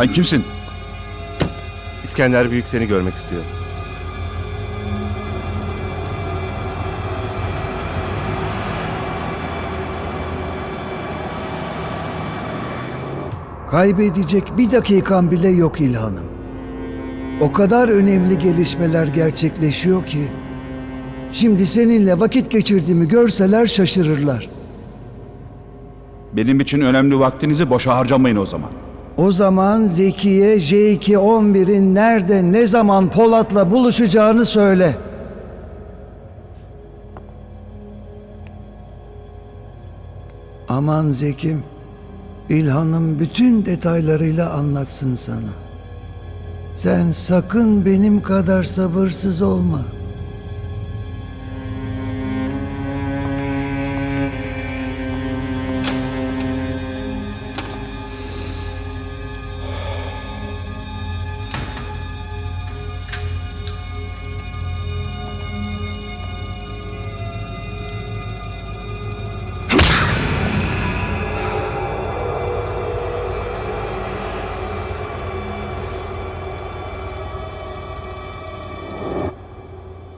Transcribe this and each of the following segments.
Sen kimsin? İskender Büyük seni görmek istiyor. Kaybedecek bir dakikan bile yok İlhan'ım. O kadar önemli gelişmeler gerçekleşiyor ki. Şimdi seninle vakit geçirdiğimi görseler şaşırırlar. Benim için önemli vaktinizi boşa harcamayın o zaman. O zaman Zeki'ye J211'in nerede ne zaman Polat'la buluşacağını söyle. Aman Zekim, İlhan'ım bütün detaylarıyla anlatsın sana. Sen sakın benim kadar sabırsız olma.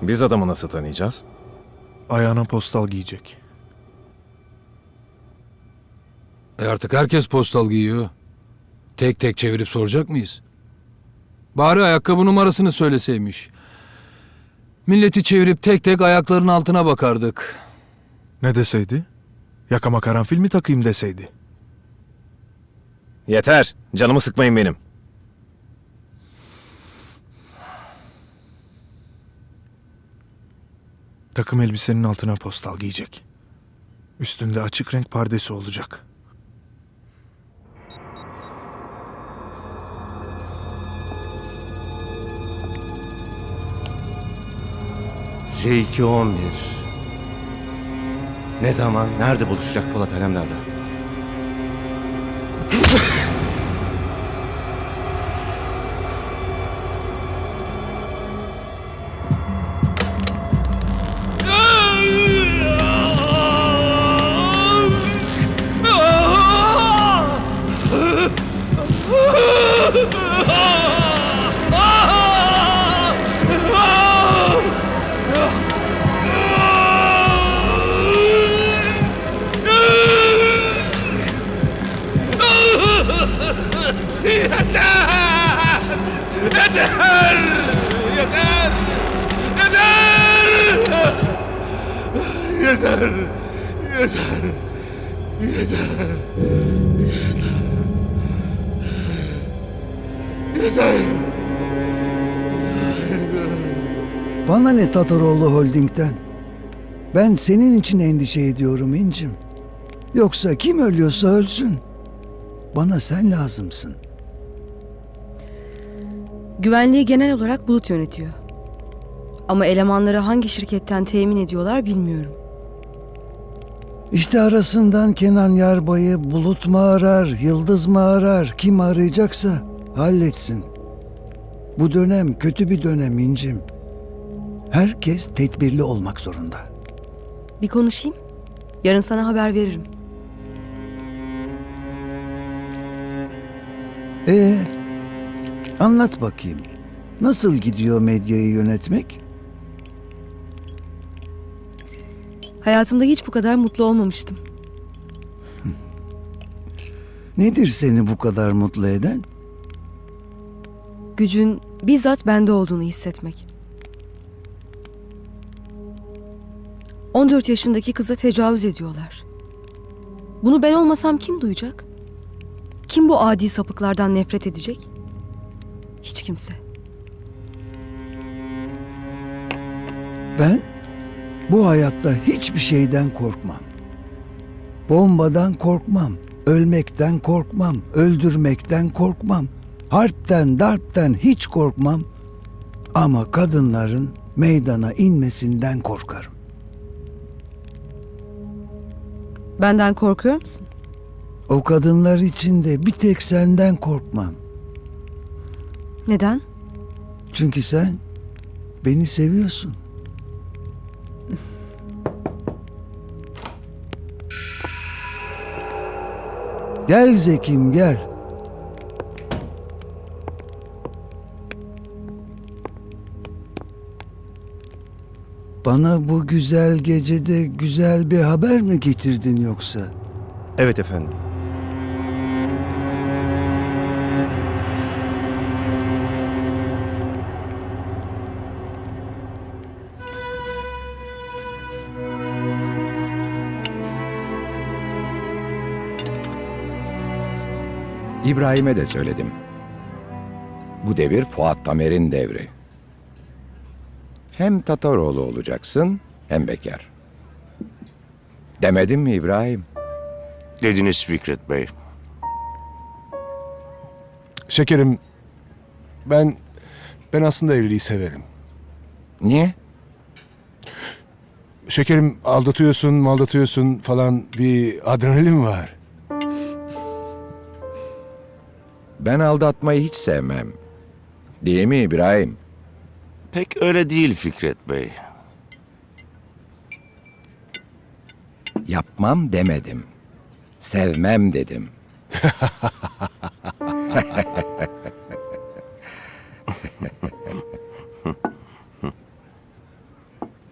Biz adamı nasıl tanıyacağız? Ayağına postal giyecek. E artık herkes postal giyiyor. Tek tek çevirip soracak mıyız? Bari ayakkabı numarasını söyleseymiş. Milleti çevirip tek tek ayaklarının altına bakardık. Ne deseydi? Yakama karanfil mi takayım deseydi. Yeter. Canımı sıkmayın benim. Takım elbisenin altına postal giyecek. Üstünde açık renk pardesi olacak. J211. Ne zaman, nerede buluşacak Polat Alemdar'la? 예잘 예잘 예잘 예잘 Bana ne Tataroğlu Holding'den? Ben senin için endişe ediyorum incim. Yoksa kim ölüyorsa ölsün. Bana sen lazımsın. Güvenliği genel olarak Bulut yönetiyor. Ama elemanları hangi şirketten temin ediyorlar bilmiyorum. İşte arasından Kenan Yarbay'ı Bulut mu arar, Yıldız mı arar, kim arayacaksa halletsin. Bu dönem kötü bir dönem incim. Herkes tedbirli olmak zorunda. Bir konuşayım. Yarın sana haber veririm. Ee, anlat bakayım. Nasıl gidiyor medyayı yönetmek? Hayatımda hiç bu kadar mutlu olmamıştım. Nedir seni bu kadar mutlu eden? Gücün bizzat bende olduğunu hissetmek. 14 yaşındaki kıza tecavüz ediyorlar. Bunu ben olmasam kim duyacak? Kim bu adi sapıklardan nefret edecek? Hiç kimse. Ben bu hayatta hiçbir şeyden korkmam. Bombadan korkmam, ölmekten korkmam, öldürmekten korkmam, harpten, darpten hiç korkmam. Ama kadınların meydana inmesinden korkarım. Benden korkuyor musun? O kadınlar için de bir tek senden korkmam. Neden? Çünkü sen beni seviyorsun. Gel Zekim gel. Bana bu güzel gecede güzel bir haber mi getirdin yoksa? Evet efendim. İbrahim'e de söyledim. Bu devir Fuat Tamer'in devri. Hem Tataroğlu olacaksın hem bekar. Demedim mi İbrahim? Dediniz Fikret Bey. Şekerim, ben ben aslında evliliği severim. Niye? Şekerim aldatıyorsun, maldatıyorsun falan bir adrenalin var. Ben aldatmayı hiç sevmem. Değil mi İbrahim? Pek öyle değil Fikret Bey. Yapmam demedim. Sevmem dedim.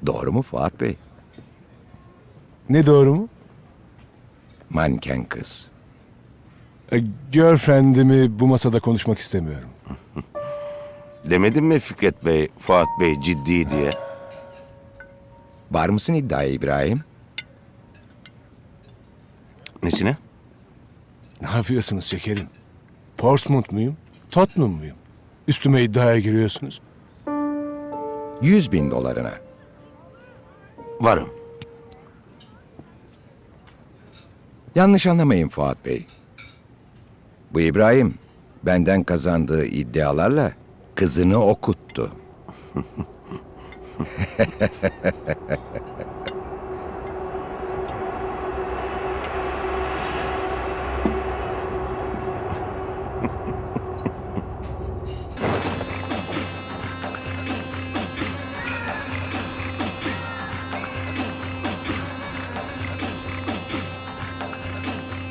Doğru mu Fuat Bey? Ne doğru mu? Manken kız. E, girlfriend'imi bu masada konuşmak istemiyorum. Demedim mi Fikret Bey, Fuat Bey ciddi diye? Var mısın iddiaya İbrahim? Nesine? Ne yapıyorsunuz şekerim? Portsmouth muyum? Tottenham muyum? Üstüme iddiaya giriyorsunuz. Yüz bin dolarına. Varım. Yanlış anlamayın Fuat Bey. Bu İbrahim benden kazandığı iddialarla kızını okuttu.